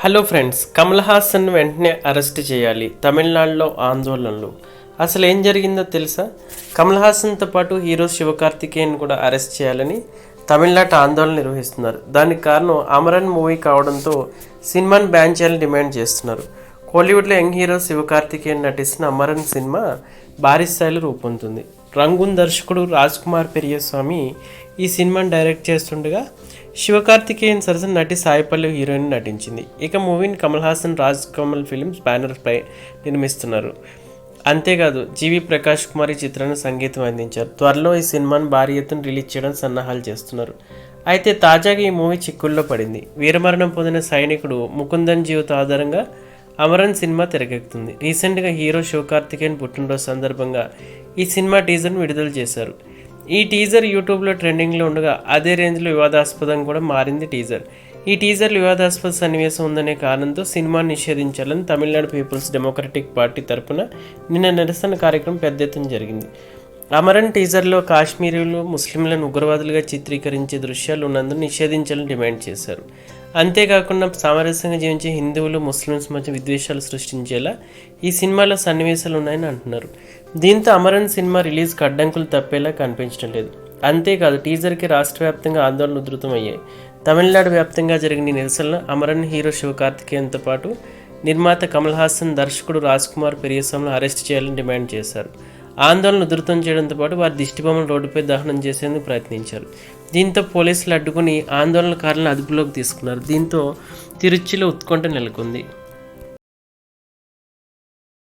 Hello friends Kamal Haasan వెంటనే arrest చేయాలి. తమిళనాడులో ఆందోళనలు. అసలు ఏం జరిగిందో తెలుసా? కమల్ హాసన్తో పాటు హీరో శివకార్తికేయన్ కూడా అరెస్ట్ చేయాలని తమిళనాట ఆందోళన నిర్వహిస్తున్నారు. దానికి కారణం అమరన్ మూవీ కావడంతో సినిమాను బ్యాన్ చేయాలని డిమాండ్ చేస్తున్నారు. కోలీవుడ్లో యంగ్ హీరో శివకార్తికేయన్ నటిస్తున్న అమరన్ సినిమా భారీ స్థాయిలో రూపొందుతుంది. రంగున్ దర్శకుడు రాజ్ కుమార్ పెరియస్వామి ఈ సినిమాను డైరెక్ట్ చేస్తుండగా శివకార్తికేయన్ సరసన నటి సాయిపల్లి హీరోయిన్ నటించింది. ఇక మూవీని కమల్ హాసన్ రాజ్ కమల్ ఫిలిమ్స్ బ్యానర్పై నిర్మిస్తున్నారు. అంతేకాదు జీవి ప్రకాష్ కుమార్ ఈ చిత్రాన్ని సంగీతం అందించారు. త్వరలో ఈ సినిమాను భారీ ఎత్తున రిలీజ్ చేయడం సన్నాహాలు చేస్తున్నారు. అయితే తాజాగా ఈ మూవీ చిక్కుల్లో పడింది. వీరమరణం పొందిన సైనికుడు ముకుందన్ జీవిత ఆధారంగా అమరన్ సినిమా తెరకెక్కుతుంది. రీసెంట్గా హీరో శివకార్తికేయన్ పుట్టినరోజు సందర్భంగా ఈ సినిమా టీజర్ను విడుదల చేశారు. ఈ టీజర్ యూట్యూబ్లో ట్రెండింగ్లో ఉండగా అదే రేంజ్లో వివాదాస్పదం కూడా మారింది టీజర్ ఈ టీజర్లు వివాదాస్పద సన్నివేశం ఉందనే కారణంతో సినిమాను నిషేధించాలని తమిళనాడు పీపుల్స్ డెమోక్రటిక్ పార్టీ తరపున నిన్న నిరసన కార్యక్రమం పెద్ద ఎత్తున జరిగింది. అమరన్ టీజర్లో కాశ్మీరీలు ముస్లింలను ఉగ్రవాదులుగా చిత్రీకరించే దృశ్యాలు ఉన్నందుకు నిషేధించాలని డిమాండ్ చేశారు. అంతేకాకుండా సామరస్యంగా జీవించే హిందువులు ముస్లిమ్స్ మధ్య విద్వేషాలు సృష్టించేలా ఈ సినిమాలో సన్నివేశాలు ఉన్నాయని అంటున్నారు. దీంతో అమరన్ సినిమా రిలీజ్కి అడ్డంకులు తప్పేలా కనిపించడం లేదు. అంతేకాదు టీజర్కి రాష్ట్ర వ్యాప్తంగా ఆందోళనలు ఉధృతమయ్యాయి. తమిళనాడు వ్యాప్తంగా జరిగిన ఈ నిరసనలో అమరన్ హీరో శివకార్తికేయన్తో పాటు నిర్మాత కమల్ హాసన్ దర్శకుడు రాజ్ కుమార్ పెరియస్వామిని అరెస్ట్ చేయాలని డిమాండ్ చేశారు. ఆందోళన ఉధృతం చేయడంతో పాటు వారి దిష్టిబొమ్మను రోడ్డుపై దహనం చేసేందుకు ప్రయత్నించారు. దీంతో పోలీసులు అడ్డుకుని ఆందోళనకారులను అదుపులోకి తీసుకున్నారు. దీంతో తిరుచిలో ఉత్కంఠ నెలకొంది.